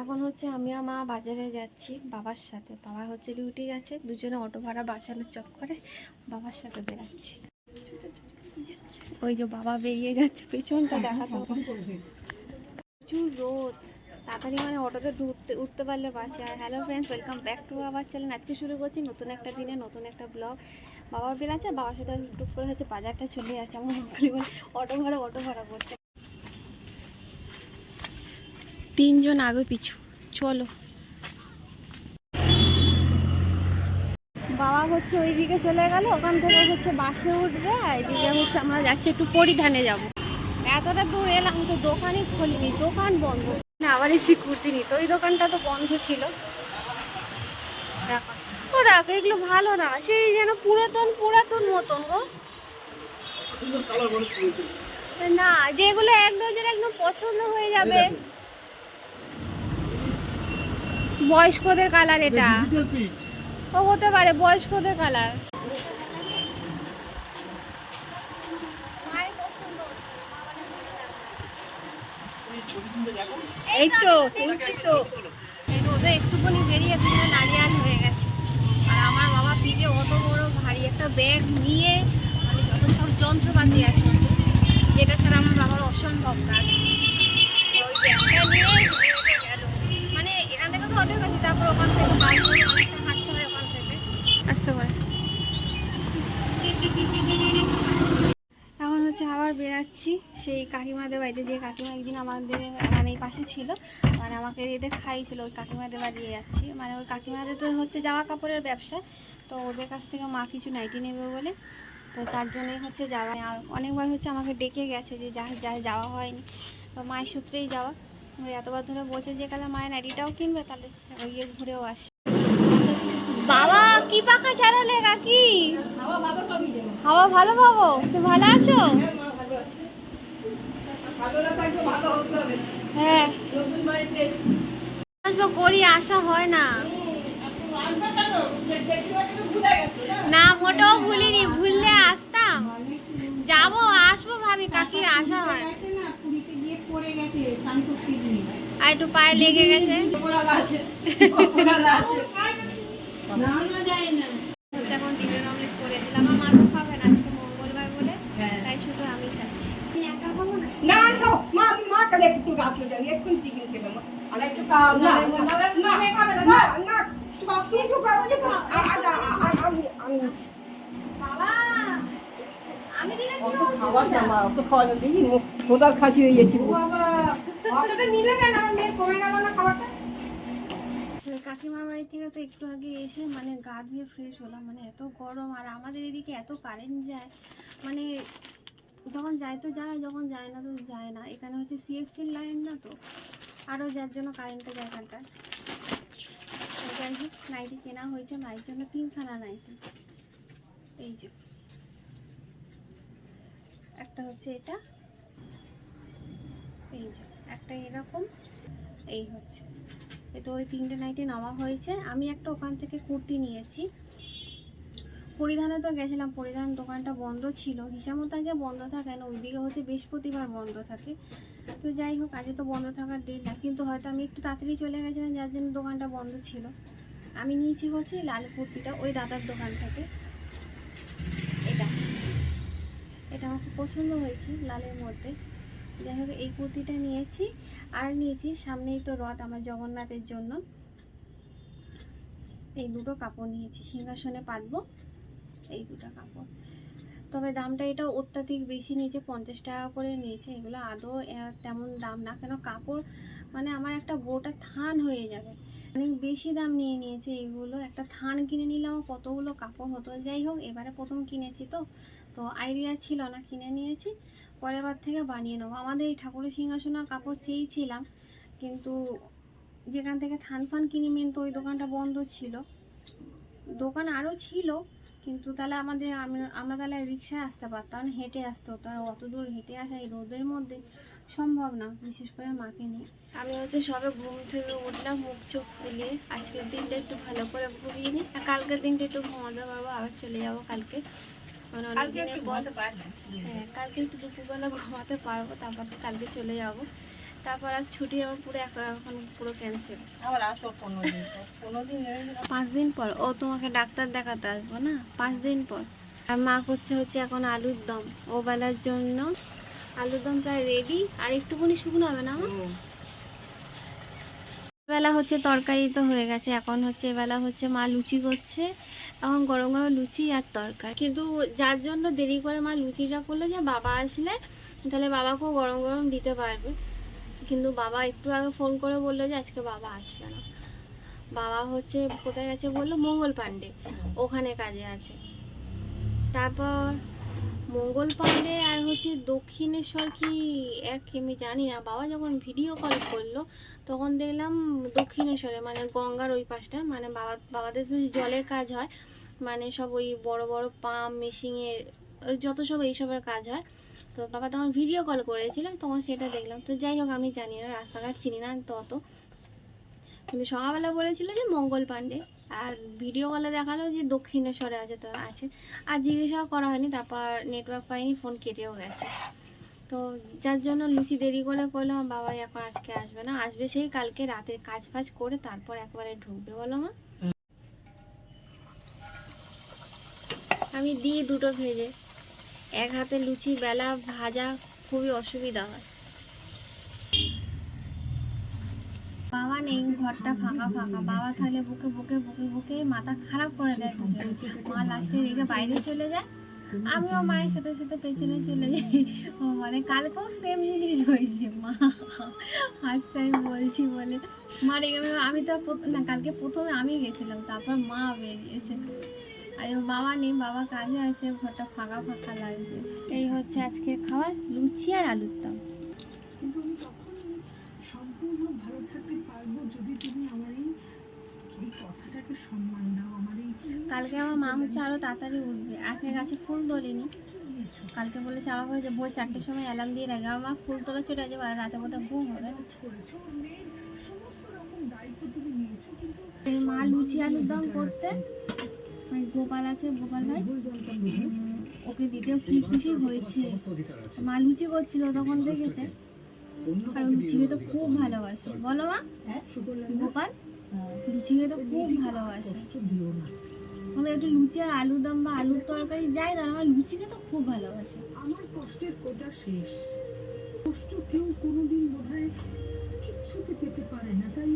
এখন হচ্ছে আমি আর মা বাজারে যাচ্ছি বাবার সাথে। বাবা হচ্ছে ডিউটি গেছে দুজনে অটো ভাড়া বাঁচানোর চক্করে বাবার সাথে বেরাচ্ছি ওই যে বাবা বেরিয়ে যাচ্ছে পেছনটা দেখাতে প্রচুর রোদ তাড়াতাড়ি মানে অটোতে ঢুকতে উঠতে পারলে বাঁচে। আর hello friends welcome back to আবার চ্যানেল আজকে শুরু করছি নতুন একটা দিনে নতুন একটা ব্লগ বাবা বেরাচ্ছে বাবার সাথে টুক করে হচ্ছে বাজারটা চলে যাচ্ছে। আমার অটো ভাড়া অটো ভাড়া করছে। তিনজন আগে পিছু। চলো। বাবা হচ্ছে ওইদিকে চলে গেল ওখান থেকে হচ্ছে বাসে উঠবে এদিকে হচ্ছে আমরা যাচ্ছি একটু পরিধানে যাব। এতটা দূর এলাম তো দোকানই খোলেনি দোকান বন্ধ। না আবার এসি কুর্তি নিত ওই দোকানটা তো বন্ধ ছিল। দেখো। ও দেখো এগুলো ভালো না সেই যেন পুরাতন পুরাতন মতন গো। না যেগুলো এক নজরে একদম পছন্দ হয়ে যাবে। বয়স্কদের কালার এটা। ও হতে পারে বয়স্কদের কালার। এই তো তুলছি তো। এই রোদে একটুখানি বেরিয়ে দুজনে হয়ে গেছে। আর আমার বাবা পিঠে অত বড় ভারী একটা ব্যাগ নিয়ে মানে যত সব যন্ত্রপাতি আছে যেটা ছাড়া আমার বাবার অসম্ভব কাজ। ওই ব্যাগটা নিয়ে হেঁটে গেল মানে এখান থেকে তো অটো গেছি তারপর ওখান থেকে বাস করে অনেকটা হাঁটতে হয় ওখান থেকে আসতে পারে এখন বেরাচ্ছি সেই কাকিমাদের বাড়িতে যে কাকিমা একদিন আমাদের মানে এই পাশে ছিল মানে আমাকে রেঁধে খাইছিল ওই কাকিমাদের বাড়ি যাচ্ছি। মানে ওই কাকিমাদের তো হচ্ছে জামা কাপড়ের ব্যবসা, তো ওদের কাছ থেকে মা কিছু নাইটি নেবে বলে, তো তার জন্যই হচ্ছে যাওয়া। অনেকবার হচ্ছে আমাকে ডেকে গেছে যে যা যা যাওয়া হয়নি। তো মায়ের সূত্রেই যাওয়া। এতবার ধরে বলছে যে কালে মায়ের নাইটিটাও কিনবে, তাহলে গিয়ে ঘুরেও আসি। বাবা, কি পাখা চালালে কাকি? হাওয়া ভালো পাবো। তুমি ভালো আছো? হ্যাঁ। আসব করি আসা হয় না। না মোটেও ভুলিনি। ভুললে আসতাম। যাব আসব ভাবি কাকি আসা হয়। আর একটু পায়ে লেগে গেছে। এখন করে দিলাম। আমার খাবে না আজকে মঙ্গলবার বলে তাই শুধু আমি খাচ্ছি একা খাব না না না মা একটু রাখলে জানি টিফিন আর একটু খাও না না না না সব কিছু খাব যে আমি আমি বাবা আমি দিলে কি অত খাওয়া না মা অত খাওয়া না দেখি খোদার খাসি হয়ে যাচ্ছে অতটা নিলে কেন? আমার মেয়ের কমে গেল না খাবারটা? কাকিমার বাড়ি থেকে তো একটু আগে এসে মানে গা ধুয়ে ফ্রেশ হলাম মানে এত গরম আর আমাদের এদিকে এত কারেন্ট যায় মানে যখন যায় তো যায় যখন যায় না তো যায় না। এখানে হচ্ছে সিএসসির লাইন না তো? আরও যার জন্য কারেন্টটা তো যাই হোক নাইটি কেনা হয়েছে মায়ের জন্য তিনখানা নাইটি এই যে। একটা হচ্ছে এটা। এই যে, একটা এরকম। এই হচ্ছে। তো ওই তিনটে নাইটি নেওয়া হয়েছে। আমি একটা ওখান থেকে কুর্তি নিয়েছি। পরিধানে তো গেছিলাম, পরিধান দোকানটা বন্ধ ছিল হিসাব মতো বন্ধ থাকে না, ওইদিকে হচ্ছে বৃহস্পতিবার বন্ধ থাকে। তো যাই হোক, আজকে তো বন্ধ থাকার ডেট না কিন্তু হয়তো আমি একটু তাড়াতাড়ি চলে গেছিলাম, যার জন্য দোকানটা বন্ধ ছিল। আমি নিয়েছি হচ্ছে লাল কুর্তিটা, ওই দাদার দোকান থেকে। এটা। এটা আমার খুব পছন্দ হয়েছে লালের মধ্যে। যাই হোক, এই কুর্তিটা নিয়েছি, আর নিয়েছি সামনেই তো রথ আমার জগন্নাথের জন্য। এই দুটো কাপড় নিয়েছি, সিংহাসনে পাতবো। এই দুটো কাপড়। তবে দামটা এটা অত্যাধিক বেশি নিয়েছে, পঞ্চাশ টাকা করে নিয়েছে। এগুলো আদৌ তেমন দাম না। কেন কাপড় মানে আমার একটা গোটা থান হয়ে যাবে। অনেক বেশি দাম নিয়ে নিয়েছে এগুলো। একটা থান কিনে নিলাম, কতগুলো কাপড় হতো। যাই হোক, এবারে প্রথম কিনেছি তো। তো আইডিয়া ছিল না, কিনে নিয়েছি। পরের বার থেকে বানিয়ে নেব। আমাদের এই ঠাকুরের সিংহাসনের কাপড় চেয়েছিলাম, কিন্তু যেখান থেকে থান ফান কিনি মেন তো ওই দোকানটা বন্ধ ছিল। দোকান আরও ছিল কিন্তু তাহলে আমাদের আমরা- তাহলে রিক্সায় আসতে পারতাম হেঁটে আসতে হতো। আর অত দূর হেঁটে আসা এই রোদের মধ্যে সম্ভব না বিশেষ করে মাকে নিয়ে। আমি হচ্ছে সবে ঘুম থেকে উঠলাম মুখ চোখ ফুলিয়ে। আজকের দিনটা একটু ভালো করে ঘুরিয়ে নিই। আর কালকের দিনটা একটু ঘুমাতে পারব আবার চলে যাব কালকে। মানে হ্যাঁ কালকে একটু দুপুরবেলা ঘুমাতে পারব তারপর তো কালকে চলে যাব। তারপর আর ছুটি আমার পুরো এখন পুরো ক্যান্সেল আবার আসব পনেরো দিন পনেরো দিন পাঁচ দিন পর? ও তোমাকে ডাক্তার দেখাতে আসব না? পাঁচ দিন পর? আর মা করছে হচ্ছে এখন আলুর দম। ও বেলার জন্য আলুর দম প্রায় রেডি আর একটুখানি শুকনো হবে না? বেলা হচ্ছে তরকারি তো হয়ে গেছে এখন হচ্ছে এবেলা হচ্ছে মা লুচি করছে। এখন গরম গরম লুচি আর তরকারি। কিন্তু যার জন্য দেরি করে মা লুচিটা করলে যে বাবা আসলে তাহলে বাবাকেও গরম গরম দিতে পারবে। কিন্তু বাবা একটু আগে ফোন করে বলল যে আজকে বাবা আসবে না। বাবা হচ্ছে কোথায় গেছে বলল? মঙ্গল পাণ্ডে। ওখানে কাজে আছে। তারপর মঙ্গল পাণ্ডে আর হচ্ছে দক্ষিণেশ্বর কি এক আমি জানি না। বাবা যখন ভিডিও কল করল, তখন দেখলাম দক্ষিণেশ্বরে মানে গঙ্গার ওই পাশটা মানে বাবা, বাবাদের তো জলের কাজ হয়। মানে সব ওই বড় বড় পাম্প, মেশিনের, ওই যত সব এইসবের কাজ হয়। তো বাবা তখন ভিডিও কল করেছিল তখন সেটা দেখলাম। তো যাই হোক আমি জানি না রাস্তাঘাট চিনি না তো অত। কিন্তু সকালবেলা বলেছিল যে মঙ্গল পাণ্ডে আর ভিডিও কলে দেখাল যে দক্ষিণেশ্বরে আছে তো আছে। আর জিজ্ঞাসাও করা হয়নি তারপর নেটওয়ার্ক পাইনি ফোন কেটেও গেছে। তো যার জন্য লুচি দেরি করে করলাম আমার বাবা এখন আজকে আসবে না। আসবে সেই কালকে রাতে কাজ ফাজ করে তারপর একবারে ঢুকবে বলো মা। আমি দিই দুটো ভেজে। এক হাতে লুচি, বেলা ভাজা খুবই অসুবিধা হয়। বাবা নেই, ঘরটা ফাঁকা ফাঁকা। বাবা থাকলে বুকে বুকে বুকে বুকে মাথা খারাপ করে দেয় মা লাস্টে রেখে বাইরে চলে যায়, আমিও মায়ের সাথে সাথে পেছনে চলে যাই। মানে কালকেও সেম জিনিস হয়েছে, মা। হাসছে আমি বলছি বলে। মা রেগে আমি- তো না, কালকে প্রথমে আমি গেছিলাম, তারপর মা বেরিয়েছে। আর বাবা নেই বাবা কাজে আছে ঘরটা ফাঁকা ফাঁকা লাগছে। এই হচ্ছে আজকে খাওয়া লুচি আর আলুর দম। কিন্তু আমি তখনই সম্পূর্ণ ভালো থাকতে পারব যদি তুমি আমার এই এই কথাটাকে সম্মান দাও আমার এই কালকে আমার মা হচ্ছে আরও তাড়াতাড়ি উঠবে। আজকে গাছে ফুল তোলেনি। কালকে বলেছে আমার ঘরে যে ভোর চারটের সময় অ্যালার্ম দিয়ে রাখে আমার মা ফুল তোলা চলে যাবে আর রাতে বোধহয় ঘুম হবে। মা লুচি আলুর দম করতে? গোপাল আছে, গোপাল ভাই। ওকে দিতেও কি খুশি হয়েছে। মা লুচি করছিল, তখন দেখেছে। আর লুচি খেতে খুব ভালোবাসে। বলো মা, গোপাল, লুচি খেতে খুব ভালোবাসে। মানে একটু লুচি আর আলুর দম বা আলুর তরকারি যাই দাও আমার লুচি খেতে খুব ভালোবাসে। আমার কষ্টের কোটা শেষ। কষ্ট কেউ কোনোদিন কিচ্ছুতে পেতে পারে না। তাই